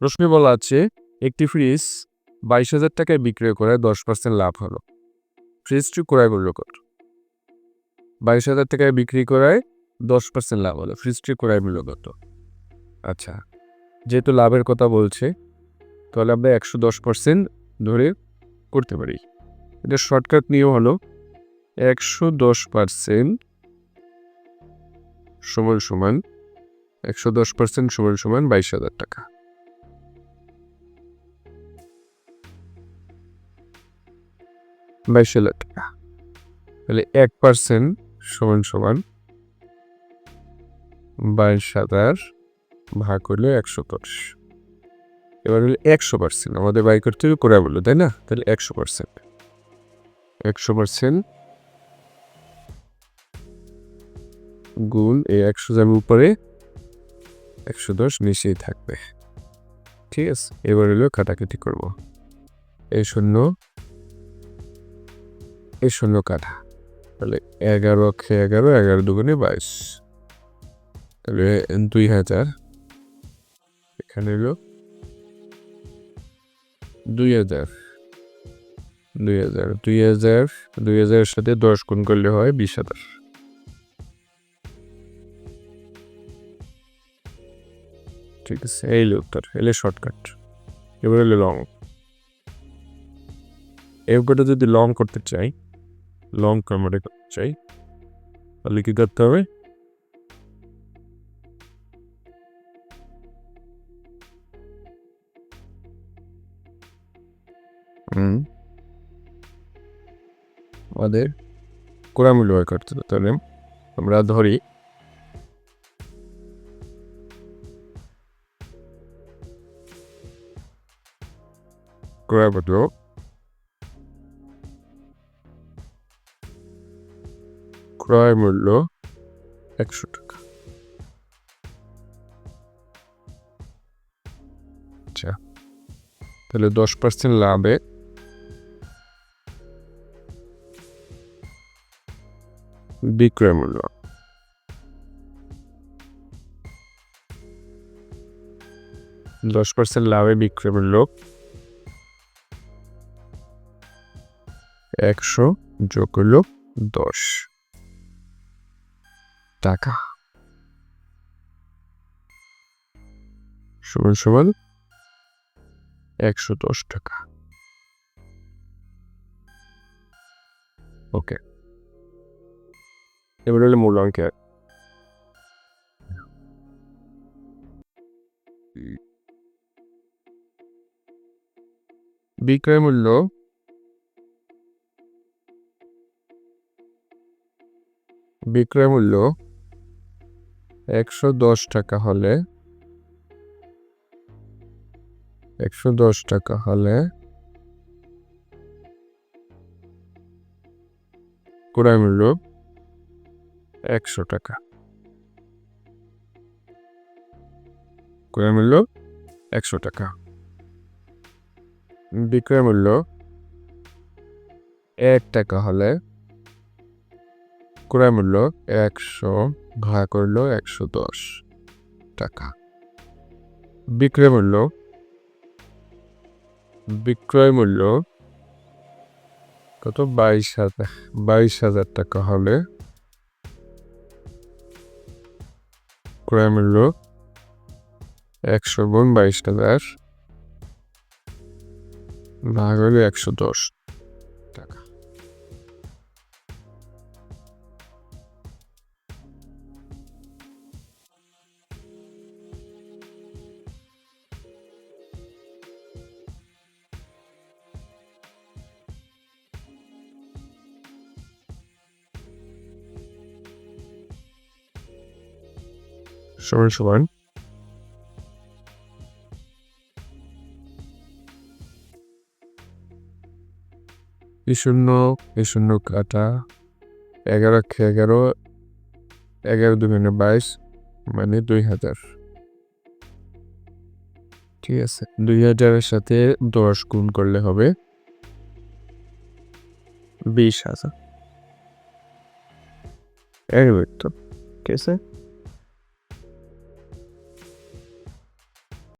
প্রশ্নে বলা আছে, একটি ফ্রিজ বাইশ হাজার টাকায় বিক্রয় করে দশ পার্সেন্ট লাভ হলো। ফ্রিজটি ক্রয় মূল্য কত? বাইশ হাজার টাকায় বিক্রি করায় দশ পার্সেন্ট লাভ হলো। ফ্রিজটি ক্রয় মূল্য কত? আচ্ছা যেহেতু লাভের কথা বলছে, তাহলে আমরা একশো দশ পার্সেন্ট ধরে করতে পারি। এটা শর্টকাট নিয়ম হলো একশো দশ পার্সেন্ট সমান সমান, একশো দশ পার্সেন্ট সমান সমান বাইশ হাজার টাকা। বাইশ হাজার টাকা তাহলে এক পার্সেন্ট সমান সমান বাইশ হাজার ভাগ হলো একশো দশ। এবার হলো একশো পার্সেন্ট আমাদের বাই করতে হবে করে বলল, তাই না? তাহলে একশো পার্সেন্ট একশো পার্সেন্ট গুণ এই একশো যাবে উপরে একশো দশ নিচেই থাকবে। ঠিক আছে? এবার হলো কাটাকাটি করব। এই শূন্য এই শূন্য কাটা তাহলে এগারো অক্ষে এগারো এগারো দুগুণে বাইশ। তাহলে দুই হাজার। এখানে হলো দুই হাজার। দুই হাজার দুই হাজার, দুই হাজারের সাথে দশ গুণ করলে হয় বিশ হাজার। ঠিক আছে, এই উত্তর এলে শর্টকাট। এবার হলো লং। এরপরে যদি লং করতে চাই লং কনভার্টে করতে চাই তাহলে কি করতে হবে আমাদের কোরামূল্য হয় করতে। তাহলে আমরা ধরি ক্রয় ক্রয় মূল্য একশো টাকা। আচ্ছা তাহলে দশ পার্সেন্ট লাভে বিক্রয় মূল্য। দশ পার্সেন্ট লাভে বিক্রয় মূল্য একশো যোগ হলো দশ। টাকা। সমান সমান একশো দশ টাকা। ওকে। এবার হলো মূল অঙ্কের বিক্রয় মূল্য বিক্রয় মূল্য একশো দশ টাকা হলে, একশো দশ টাকা হলে ক্রয় মূল্য একশো টাকা। ক্রয় মূল্য একশো টাকা। বিক্রয় মূল্য, এক টাকা হলে ক্রয় মূল্য একশো ভাড়া করল একশো দশ টাকা। বিক্রয় মূল্য বিক্রয় মূল্য কত? বাইশ হাজার বাইশ হাজার টাকা হলে ক্রয় মূল্য একশো গুণ বাইশ হাজার ভাগ হলে একশো দশ সমান সমান এ শূন্য এ শূন্য কাটা। এগারো অক্ষে এগারো এগারো দুগুণে বাইশ মানে দুই হাজার। ঠিক আছে, দুই হাজারের সাথে দশ গুণ করলে হবে বিশ হাজার। এর ঠিক আছে?